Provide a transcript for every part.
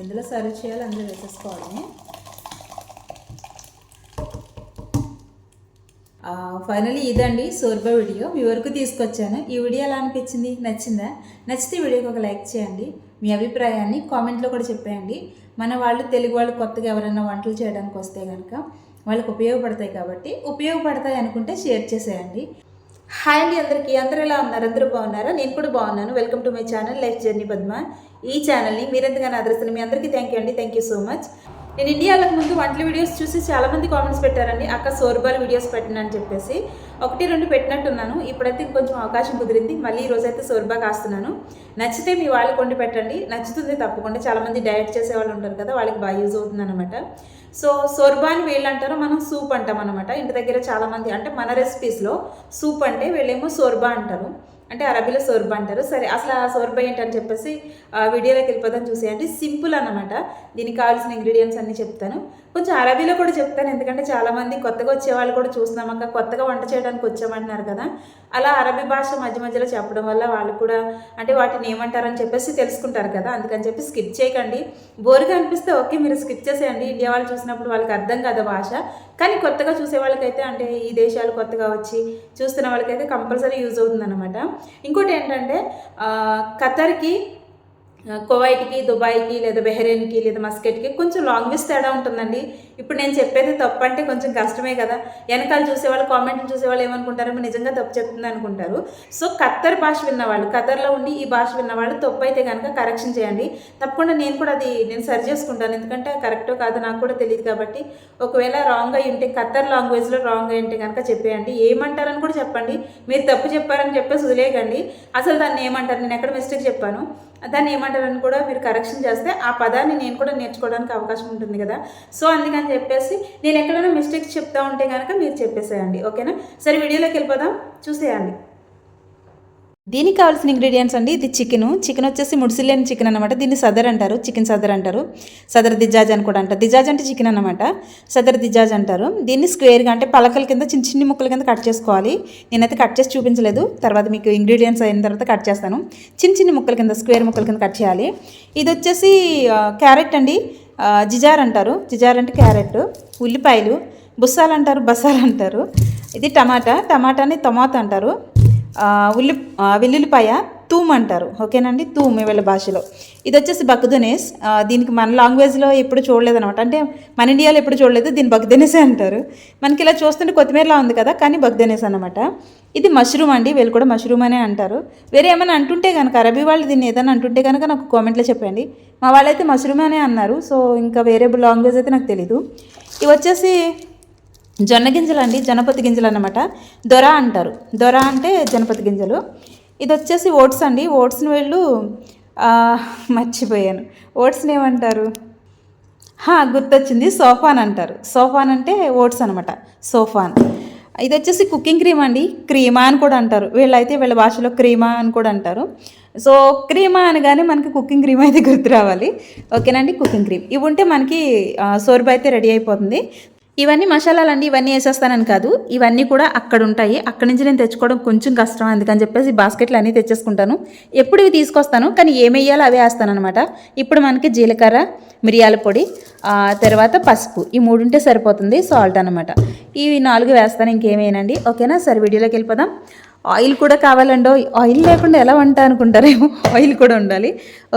ఎందులో సర్వ్ చేయాలో అందులో వేసేసుకోవాలి. ఫైనలీ ఇదండి సోర్బా వీడియో. మీ వరకు తీసుకొచ్చాను. ఈ వీడియో ఎలా అనిపించింది? నచ్చిందా? నచ్చితే ఈ వీడియోకి ఒక లైక్ చేయండి. మీ అభిప్రాయాన్ని కామెంట్లో కూడా చెప్పేయండి. మన వాళ్ళు తెలుగు వాళ్ళు కొత్తగా ఎవరైనా వంటలు చేయడానికి వస్తే కనుక వాళ్ళకి ఉపయోగపడతాయి కాబట్టి ఉపయోగపడతాయి అనుకుంటే షేర్ చేసేయండి. హాయ్ అండి అందరికీ. అందరూ ఎలా ఉన్నారు? అందరూ బాగున్నారా? నేను కూడా బాగున్నాను. Welcome to my channel life journey Padma ఈ ఛానల్ని మీరెంతగానో ఆదరిస్తున్న మీ అందరికీ థ్యాంక్ యూ అండి. థ్యాంక్ యూ సో మచ్ నేను ఇండియాలకు ముందు వంటల వీడియోస్ చూసి చాలామంది కామెంట్స్ పెట్టారండి. అక్క సోర్బాల్ వీడియోస్ పెట్టినని చెప్పేసి. ఒకటి రెండు పెట్టినట్టున్నాను. ఇప్పుడైతే ఇంకొంచెం అవకాశం కుదిరింది. మళ్ళీ ఈ రోజైతే సోర్బా కాస్తున్నాను. నచ్చితే మీ వాళ్ళకి వండి పెట్టండి. నచ్చుతుంది తప్పకుండా. చాలామంది డయట్ చేసే వాళ్ళు ఉంటారు కదా వాళ్ళకి బాగా యూజ్ అవుతుంది అనమాట సో సోర్బా అని వీళ్ళు అంటారు మనం సూప్ అంటాం అనమాట ఇంటి దగ్గర చాలామంది అంటే మన రెసిపీస్లో సూప్ అంటే వీళ్ళేమో సోర్బా అంటారు. అంటే అరబీలో సోర్బా అంటారు. సరే అసలు ఆ సోర్బా ఏంటని చెప్పేసి వీడియోలోకి వెళ్ళిపోదాం చూసేయండి. సింపుల్ అన్నమాట. దీనికి కావాల్సిన ఇంగ్రీడియంట్స్ అన్నీ చెప్తాను. కొంచెం అరబీలో కూడా చెప్తాను ఎందుకంటే చాలామంది కొత్తగా వచ్చే వాళ్ళు కూడా చూస్తున్నామక్క కొత్తగా వంట చేయడానికి వచ్చామంటున్నారు కదా. అలా అరబీ భాష మధ్య మధ్యలో చెప్పడం వల్ల వాళ్ళు కూడా అంటే వాటిని ఏమంటారని చెప్పేసి తెలుసుకుంటారు కదా. అందుకని చెప్పి స్కిప్ చేయకండి. బోరుగా అనిపిస్తే ఓకే మీరు స్కిప్ చేసేయండి. ఇండియా వాళ్ళు చూసినప్పుడు వాళ్ళకి అర్థం కాదు భాష. కానీ కొత్తగా చూసే వాళ్ళకైతే అంటే ఈ దేశాలు కొత్తగా వచ్చి చూస్తున్న వాళ్ళకైతే కంపల్సరీ యూజ్ అవుతుందన్నమాట. ఇంకోటి ఏంటంటే ఖతర్కి కువైట్కి దుబాయ్కి లేదా బెహ్రెయిన్కి లేదా మస్కెట్కి కొంచెం లాంగ్వేజ్ తేడా ఉంటుందండి. ఇప్పుడు నేను చెప్పేది తప్పు అంటే కొంచెం కష్టమే కదా. వెనకాల చూసేవాళ్ళు కామెంట్లు చూసేవాళ్ళు ఏమనుకుంటారో నిజంగా తప్పు చెప్తుంది అనుకుంటారు. సో ఖత్తర్ భాష విన్నవాళ్ళు ఖతర్లో ఉండి ఈ భాష విన్నవాళ్ళు తప్పు అయితే కనుక కరెక్షన్ చేయండి. తప్పకుండా నేను కూడా అది నేను సరి చేసుకుంటాను. ఎందుకంటే కరెక్టో కాదు నాకు కూడా తెలియదు కాబట్టి. ఒకవేళ రాంగ్ అయి ఉంటే ఖత్తర్ లాంగ్వేజ్లో రాంగ్ అయి ఉంటే కనుక చెప్పేయండి. ఏమంటారని కూడా చెప్పండి. మీరు తప్పు చెప్పారని చెప్పేసి వదిలేయకండి. అసలు దాన్ని ఏమంటారు? నేను ఎక్కడ మిస్టేక్ చెప్పాను? దాన్ని ఏమంటారని కూడా మీరు కరెక్షన్ చేస్తే ఆ పదాన్ని నేను కూడా నేర్చుకోవడానికి అవకాశం ఉంటుంది కదా. సో అందుకని చెప్పేసి నేను ఎక్కడైనా మిస్టేక్స్ చెప్తా ఉంటే కనుక మీరు చెప్పేసేయండి. ఓకేనా? సరే వీడియోలోకి వెళ్ళిపోదాం. చూసేయండి. దీనికి కావాల్సిన ఇంగ్రీడియంట్స్ అండి ఇది చికెన్. చికెన్ వచ్చేసి ముడిసిలేని చికెన్ అనమాట దీన్ని సదర్ అంటారు చికెన్ సదర్ అంటారు. సదర్ దిజాజ్ అని కూడా అంటారు. దిజాజ్ అంటే చికెన్ అనమాట సదర్ దిజాజ్ అంటారు. దీన్ని స్క్వేర్గా అంటే పలకల కింద చిన్న చిన్ని ముక్కల కింద కట్ చేసుకోవాలి. నేనైతే కట్ చేసి చూపించలేదు. తర్వాత మీకు ఇంగ్రీడియంట్స్ అయిన తర్వాత కట్ చేస్తాను. చిన్న చిన్ని ముక్కల కింద స్క్వేర్ ముక్కల కింద కట్ చేయాలి. ఇది వచ్చేసి క్యారెట్ అండి. జిజార్ అంటారు. జిజార్ అంటే క్యారెట్. ఉల్లిపాయలు. బుస్సాలు అంటారు బస్సాలు అంటారు ఇది టమాటా. టమాటాని టమాటా అంటారు. ఉల్లి వెల్లుల్లిపాయ తూమ్ అంటారు. ఓకేనండి? తూమ్ వీళ్ళ భాషలో. ఇది వచ్చేసి బక్దనేస్ దీనికి మన లాంగ్వేజ్లో ఎప్పుడు చూడలేదు అనమాట అంటే మన ఇండియాలో ఎప్పుడు చూడలేదు దీన్ని బక్దనేసే అంటారు. మనకి ఇలా చూస్తుంటే కొత్తిమీరలా ఉంది కదా కానీ బక్దనేస్ అనమాట ఇది మష్రూమ్ అండి వీళ్ళు కూడా మష్రూమ్ అనే అంటారు. వేరే ఏమైనా అంటుంటే కనుక అరబీ వాళ్ళు దీన్ని ఏదైనా అంటుంటే కనుక నాకు కామెంట్లో చెప్పండి. మా వాళ్ళైతే మష్రూమ్ అనే అన్నారు సో ఇంకా వేరే లాంగ్వేజ్ అయితే నాకు తెలీదు. ఇవి వచ్చేసి జొన్న గింజలు అండి జనపతి గింజలు అన్నమాట. దొర అంటారు. దొర అంటే జనపతి గింజలు. ఇది వచ్చేసి ఓట్స్ అండి. ఓట్స్ని వీళ్ళు మర్చిపోయాను. ఓట్స్ని ఏమంటారు? హా, గుర్తొచ్చింది. సోఫాన్ అంటారు. సోఫాన్ అంటే ఓట్స్ అనమాట సోఫాన్. ఇది వచ్చేసి కుకింగ్ క్రీమ్ అండి. క్రీమా అని కూడా అంటారు. వీళ్ళైతే వీళ్ళ భాషలో క్రీమా అని కూడా అంటారు. సో క్రీమా అనగానే మనకి కుకింగ్ క్రీమ్ అయితే గుర్తు రావాలి. ఓకేనండి కుకింగ్ క్రీమ్. ఇవి ఉంటే మనకి ఆ, అయితే రెడీ అయిపోతుంది. ఇవన్నీ మసాలాలండి ఇవన్నీ వేసేస్తానని కాదు. ఇవన్నీ కూడా అక్కడ ఉంటాయి అక్కడి నుంచి నేను తెచ్చుకోవడం కొంచెం కష్టం. అందుకని చెప్పేసి బాస్కెట్లు అన్నీ తెచ్చేసుకుంటాను. ఎప్పుడు ఇవి తీసుకొస్తాను కానీ ఏమి వేయాలో అవే వేస్తానమాట ఇప్పుడు మనకి జీలకర్ర మిరియాల పొడి తర్వాత పసుపు. ఈ మూడుంటే సరిపోతుంది సాల్ట్ అనమాట ఇవి నాలుగు వేస్తాను ఇంకేమేనండి ఓకేనా? సరే వీడియోలోకి వెళ్ళిపోదాం. ఆయిల్ కూడా కావాలండో? ఆయిల్ లేకుండా ఎలా వంట అనుకుంటారేమో? ఆయిల్ కూడా ఉండాలి.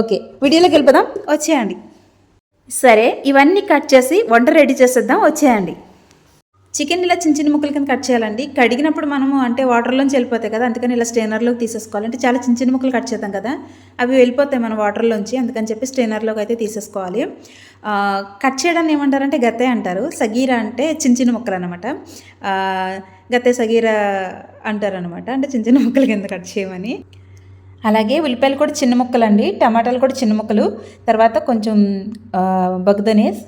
ఓకే వీడియోలోకి వెళ్ళిపోదాం. వచ్చేయండి. సరే ఇవన్నీ కట్ చేసి వంట రెడీ చేసేద్దాం వచ్చేయండి. చికెన్ ఇలా చిన్న చిన్న ముక్కలు కింద కట్ చేయాలండి. కడిగినప్పుడు మనము అంటే వాటర్లోంచి వెళ్ళిపోతాయి కదా అందుకని ఇలా స్టెయినర్లోకి తీసేసుకోవాలి. అంటే చాలా చిన్న చిన్న ముక్కలు కట్ చేద్దాం కదా అవి వెళ్ళిపోతాయి మన వాటర్లోంచి అందుకని చెప్పి స్టెయినర్లోకి అయితే తీసేసుకోవాలి. కట్ కట్ చేయడాన్ని ఏమంటారంటే గతే అంటారు. సగీరా అంటే చిన్న చిన్న ముక్కలు అనమాట గతే సగీరా అంటారనమాట అంటే చిన్న చిన్న ముక్కలు కింద కట్ చేయమని. అలాగే ఉల్లిపాయలు కూడా చిన్న ముక్కలు అండి టమాటాలు కూడా చిన్న ముక్కలు తర్వాత కొంచెం బగ్దనేస్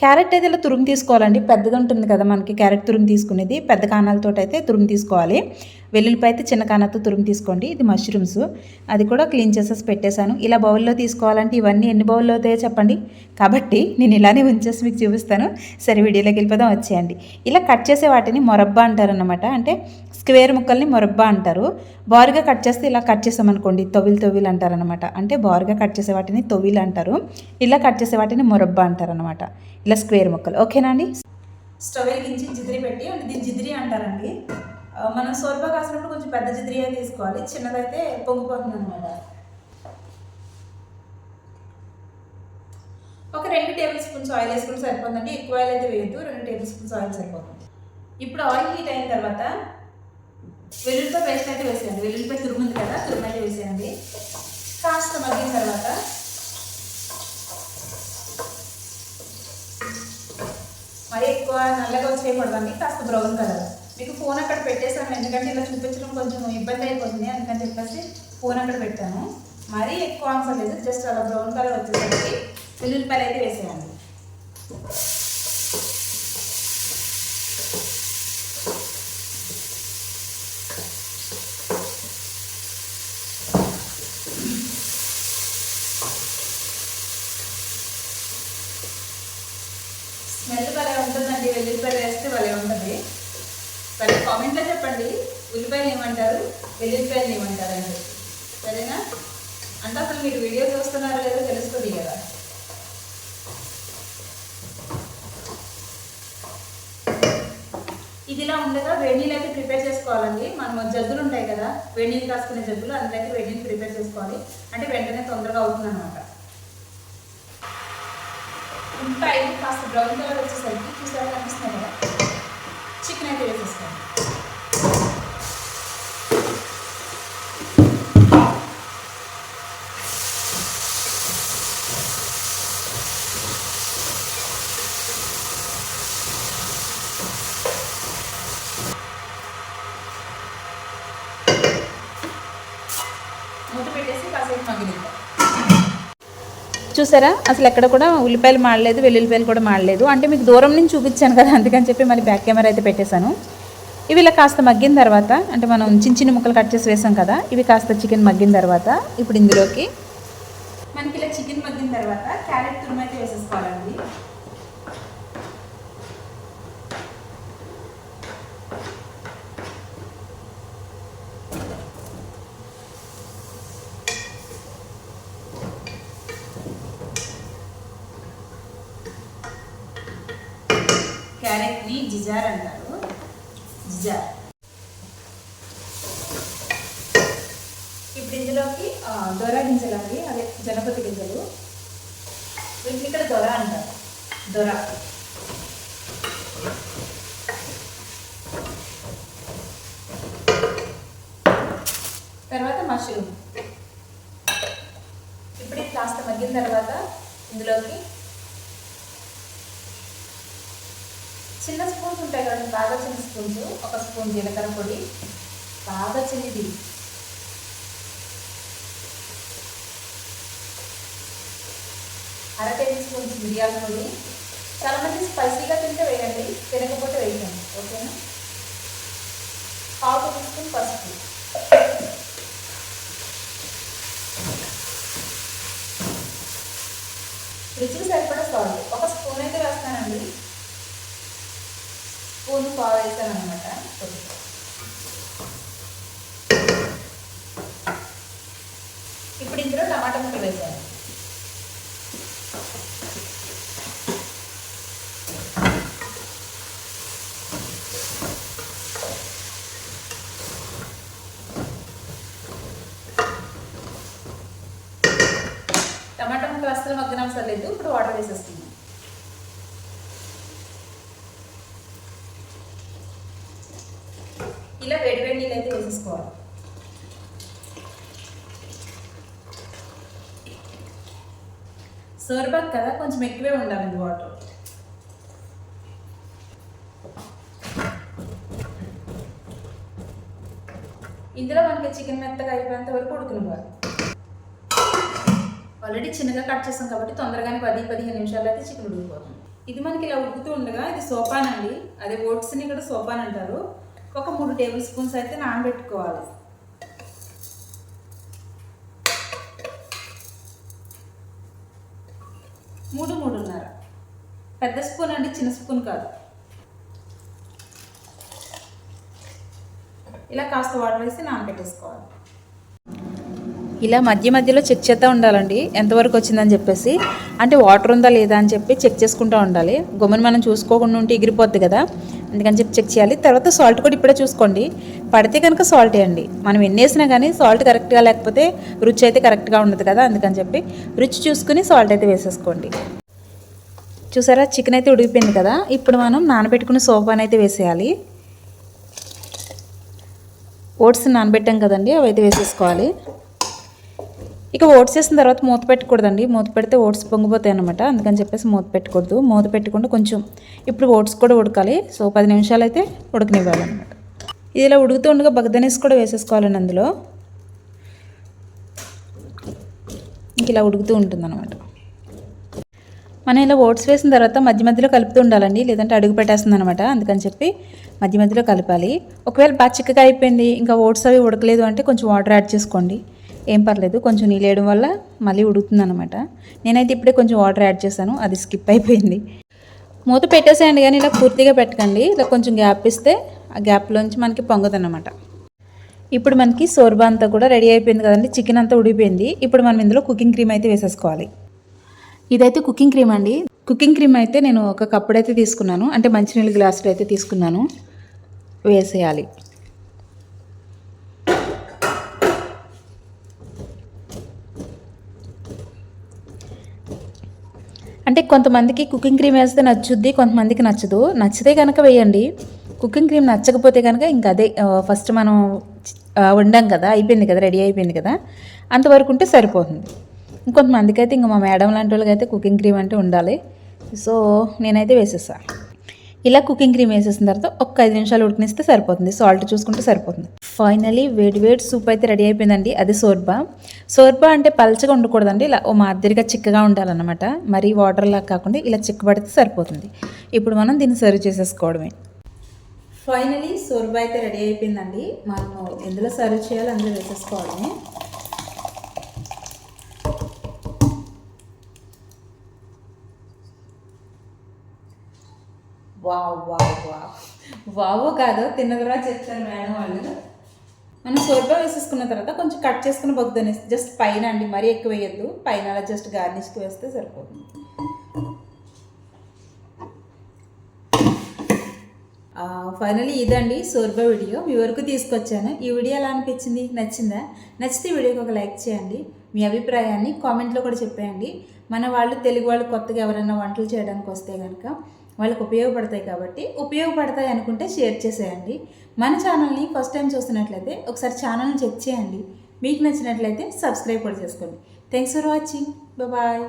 క్యారెట్ అయితే ఇలా తురుము తీసుకోవాలండి పెద్దది ఉంటుంది కదా మనకి క్యారెట్ తురుము తీసుకునేది పెద్ద కానాలతో అయితే తురుము తీసుకోవాలి. వెల్లుల్లిపాయ అయితే చిన్న కాణాలతో తురుము తీసుకోండి ఇది మష్రూమ్స్. అది కూడా క్లీన్ చేసేసి పెట్టేశాను. ఇలా బౌల్లో తీసుకోవాలంటే ఇవన్నీ ఎన్ని బౌల్లో అవుతాయో చెప్పండి. కాబట్టి నేను ఇలానే ఉంచేసి మీకు చూపిస్తాను. సరే వీడియోలోకి వెళ్ళిపోదాం వచ్చేయండి. ఇలా కట్ చేసే వాటిని మొరబ్బా అంటారనమాట అంటే స్క్వేర్ ముక్కల్ని మొరబ్బా అంటారు. బారుగా కట్ చేస్తే ఇలా కట్ చేసామనుకోండి తొవిల్ తొవిల్ అంటారు అనమాట అంటే బారుగా కట్ చేసే వాటిని తొవిల్ అంటారు. ఇలా కట్ చేసే వాటిని మొరబ్బా అంటారనమాట ఇలా స్క్వేర్ ముక్కలు. ఓకేనా అండి? స్టవ్ వెలిగించి జిదిరి పెట్టి అంటే దీన్ని జిదిరి అంటారండి. మనం సోర్బా కాసినప్పుడు కొంచెం పెద్ద జిదిరియే తీసుకోవాలి. చిన్నదైతే పొంగిపోతుంది అనమాట ఒక రెండు టేబుల్ స్పూన్స్ ఆయిల్ వేసుకుంటే సరిపోతుందండి. ఎక్కువ ఆయిల్ అయితే వేయద్దు. రెండు టేబుల్ స్పూన్స్ ఆయిల్ సరిపోతుంది. ఇప్పుడు ఆయిల్ హీట్ అయిన తర్వాత వెల్లుల్లిపాయ పేస్ట్ అయితే వేసేయండి. వెల్లుల్లిపాయ తురుముంది కదా తురుము అయితే వేసేయండి. కాస్త మగ్గిన తర్వాత మరి ఎక్కువ నల్లగా వచ్చేయకూడదండి కాస్త బ్రౌన్ కలర్ మీకు ఫోన్ అక్కడ పెట్టేశాను ఎందుకంటే ఇలా చూపించడం కొంచెం ఇబ్బంది అయిపోతుంది అందుకని చెప్పేసి ఫోన్ అక్కడ పెట్టాను. మరీ ఎక్కువ అవసరం లేదు జస్ట్ అలా బ్రౌన్ కలర్ వచ్చేసరికి వెల్లుల్లిపాయలు అయితే వేసేయండి స్మెల్ భలే ఉంటుందండి వెల్లుల్లిపాయలు వేస్తే భలే ఉంటుంది కానీ కామెంట్లో చెప్పండి. ఉల్లిపాయలు ఏమంటారు? వెల్లుల్లిపాయలు ఏమంటారు అని సరేనా? అంటే అసలు మీరు వీడియో చూస్తున్నారో లేదో తెలుస్తుంది కదా. ఇదిలా ఉండగా వేడి అయితే ప్రిపేర్ చేసుకోవాలండి. మనం జగ్గులు ఉంటాయి కదా. వేడి కాసుకునే జగ్గులు అందులో అయితే ప్రిపేర్ చేసుకోవాలి. అంటే వెంటనే తొందరగా అవుతుంది అనమాట ఉంటాయి. కాస్త బ్రౌన్ కలర్ వచ్చేసరికి చూసారా? కనిపిస్తున్నాయి కదా? చికెన్ అయితే వేసేసుకోండి మూత పెట్టేసి కాసేపు మగ్గినిద్దాం చూసారా? అసలు ఎక్కడ కూడా ఉల్లిపాయలు మాడలేదు వెల్లుల్లిపాయలు కూడా మాడలేదు. అంటే మీకు దూరం నుంచి చూపించాను కదా అందుకని చెప్పి మళ్ళీ బ్యాక్ కెమెరా అయితే పెట్టేశాను. ఇవి ఇలా కాస్త మగ్గిన తర్వాత అంటే మనం చిన్న చిన్న ముక్కలు కట్ చేసి వేసాం కదా ఇవి కాస్త చికెన్ మగ్గిన తర్వాత ఇప్పుడు ఇందులోకి మనకి ఇలా చికెన్ మగ్గిన తర్వాత క్యారెట్ తురుమైతే వేసేసుకోవాలండి. క్యారెట్ని జిజార్ అంటారు జిజార్. ఇప్పుడు ఇందులోకి దొర గింజలు అండి అదే జనపతి గింజలు. వీటిని ఇక్కడ దొర అంటారు. దొర. తర్వాత మష్రూమ్. ఇప్పుడు కాస్త మగ్గిన తర్వాత ఇందులోకి చిన్న స్పూన్స్ ఉంటాయి కదండి బాగా చిన్న స్పూన్స్. ఒక స్పూన్ జీలకర్ర పొడి బాగా చిన్నది. అర టేబుల్ స్పూన్స్ మిరియాల పొడి. చాలా మంది స్పైసీగా తింటే వేయండి తినకపోతే వేయండి ఓకేనా? పావు టేబుల్ స్పూన్ పసుపు. రుచికి సరిపడా సాల్ట్. ఒక స్పూన్ అయితే వేస్తానండి. స్పూన్ పావు వేసాను అనమాట ఇప్పుడు ఇందులో టమాటా ముక్కలు వేసాను టమాటా ముక్కలు అస్సలు మగ్గనవసరం లేదు. ఇప్పుడు వాటర్ వేసేస్తుంది ఇలా వేడి వేడి నీళ్ళు అయితే వేసేసుకోవాలి. సోర్బాక్ కదా కొంచెం ఎక్కువే ఉండాలి వాటర్. ఇందులో మనకి చికెన్ మెత్తగా అయిపోయేంత వరకు ఉడుకునివ్వాలి. ఆల్రెడీ చిన్నగా కట్ చేస్తాం కాబట్టి తొందరగానే పది పదిహేను నిమిషాలు అయితే చికెన్ ఉడికిపోతుంది. ఇది మనకి ఇలా ఉడుకుతూ ఉండగా ఇది సోపాన్ అండి అదే ఓట్స్ని ఇక్కడ సోపాన్ అంటారు ఒక మూడు టేబుల్ స్పూన్స్ అయితే నానబెట్టుకోవాలి. మూడు మూడున్నర. పెద్ద స్పూన్ అండి చిన్న స్పూన్ కాదు. ఇలా కాస్త వాటర్ వేసి నానబెట్టేసుకోవాలి. ఇలా మధ్య మధ్యలో చెక్ చేస్తూ ఉండాలండి ఎంతవరకు వచ్చిందని చెప్పేసి. అంటే వాటర్ ఉందా లేదా అని చెప్పి చెక్ చేసుకుంటూ ఉండాలి. గమ్మున మనం చూసుకోకుండా ఉంటే ఎగిరిపోద్ది కదా. అందుకని చెప్పి చెక్ చేయాలి. తర్వాత సాల్ట్ కూడా ఇప్పుడే చూసుకోండి. పడితే కనుక సాల్ట్ వేయండి మనం ఎన్ని వేసినా కానీ సాల్ట్ కరెక్ట్గా లేకపోతే రుచి అయితే కరెక్ట్గా ఉండదు కదా అందుకని చెప్పి రుచి చూసుకుని సాల్ట్ అయితే వేసేసుకోండి. చూసారా? చికెన్ అయితే ఉడికిపోయింది కదా? ఇప్పుడు మనం నానబెట్టుకున్న సోఫాని అయితే వేసేయాలి. ఓట్స్ నానబెట్టాం కదండి? అవి అయితే వేసేసుకోవాలి. ఇక ఓట్స్ వేసిన తర్వాత మూత పెట్టకూడదండి. మూత పెడితే ఓట్స్ పొంగిపోతాయి అనమాట అందుకని చెప్పేసి మూత పెట్టకూడదు. మూత పెట్టకుండా కొంచెం ఇప్పుడు ఓట్స్ కూడా ఉడకాలి. సో పది నిమిషాలు అయితే ఉడకనివ్వాలన్నమాట. ఇది ఇలా ఉడుకుతూ ఉండగా బగదనేసి కూడా వేసేసుకోవాలండి అందులో. ఇంక ఇలా ఉడుకుతూ ఉంటుంది అనమాట మనం ఇలా ఓట్స్ వేసిన తర్వాత మధ్య మధ్యలో కలుపుతూ ఉండాలండి. లేదంటే అడుగు పెట్టేస్తుంది అనమాట అందుకని చెప్పి మధ్య మధ్యలో కలపాలి. ఒకవేళ బాగా చిక్కగా అయిపోయింది ఇంకా ఓట్స్ అవి ఉడకలేదు అంటే కొంచెం వాటర్ యాడ్ చేసుకోండి. ఏం పర్లేదు కొంచెం నీళ్ళు వేయడం వల్ల మళ్ళీ ఉడుకుతుంది అనమాట నేనైతే ఇప్పుడే కొంచెం వాటర్ యాడ్ చేశాను అది స్కిప్ అయిపోయింది. మూత పెట్టేసేయండి కానీ ఇలా పూర్తిగా పెట్టకండి ఇలా కొంచెం గ్యాప్ ఇస్తే ఆ గ్యాప్లోంచి మనకి పొంగదన్నమాట. ఇప్పుడు మనకి సోర్బా అంతా కూడా రెడీ అయిపోయింది కదండి చికెన్ అంతా ఉడిపోయింది ఇప్పుడు మనం ఇందులో కుకింగ్ క్రీమ్ అయితే వేసేసుకోవాలి. ఇదైతే కుకింగ్ క్రీమ్ అండి. కుకింగ్ క్రీమ్ అయితే నేను ఒక కప్పుడైతే తీసుకున్నాను అంటే మంచినీళ్ళు గ్లాసులు అయితే తీసుకున్నాను. వేసేయాలి. అంటే కొంతమందికి కుకింగ్ క్రీమ్ వేస్తే నచ్చుద్ది కొంతమందికి నచ్చదు. నచ్చితే కనుక వేయండి. కుకింగ్ క్రీమ్ నచ్చకపోతే కనుక ఇంకా అదే ఫస్ట్ మనం వండాం కదా అయిపోయింది కదా రెడీ అయిపోయింది కదా అంతవరకు ఉంటే సరిపోతుంది. ఇంకొంతమందికి అయితే ఇంకా మా మేడం లాంటి వాళ్ళకి అయితే కుకింగ్ క్రీమ్ అంటే ఉండాలి. సో నేనైతే వేసేసాను ఇలా కుకింగ్ క్రీమ్ వేసేసిన తర్వాత ఒక ఐదు నిమిషాలు ఉడికినిస్తే సరిపోతుంది. సాల్ట్ చూసుకుంటే సరిపోతుంది. ఫైనలీ వేడి వేడి సూప్ అయితే రెడీ అయిపోయిందండి. అది సోర్బా. సోర్బా అంటే పల్చగా ఉండకూడదండి. ఇలా ఓ మాదిరిగా చిక్కగా ఉండాలన్నమాట. మరీ వాటర్లా కాకుండా ఇలా చిక్కబడితే సరిపోతుంది. ఇప్పుడు మనం దీన్ని సర్వ్ చేసేసుకోవడమే. ఫైనలీ సోర్బా అయితే రెడీ అయిపోయిందండి. మనము ఎందులో సర్వ్ చేయాలో అందులో వేసేసుకోవడమే. Wow wow wow. వావ్ కాదు తిన్న తర్వాత చెప్తారు మేడం వాళ్ళు. మనం సోర్బా వేసేసుకున్న తర్వాత కొంచెం కట్ చేసుకుని బొగ్గుదని జస్ట్ పైన అండి మరీ ఎక్కువ వేయద్దు. పైన అలా జస్ట్ గార్నిష్కి వేస్తే సరిపోతుంది. ఫైనలీ ఇదండి సోర్బా వీడియో. మీ వరకు తీసుకొచ్చాను. ఈ వీడియో ఎలా అనిపించింది? నచ్చిందా? నచ్చితే వీడియోకి ఒక లైక్ చేయండి. మీ అభిప్రాయాన్ని కామెంట్లో కూడా చెప్పేయండి. మన వాళ్ళు తెలుగు వాళ్ళు కొత్తగా ఎవరైనా వంటలు చేయడానికి వస్తే కనుక వాళ్ళకి ఉపయోగపడతాయి కాబట్టి ఉపయోగపడతాయి అనుకుంటే షేర్ చేసేయండి. మన ఛానల్ని ఫస్ట్ టైం చూస్తున్నట్లయితే ఒకసారి ఛానల్ని చెక్ చేయండి. మీకు నచ్చినట్లయితే సబ్స్క్రైబ్ కూడా చేసుకోండి. Thanks for watching bye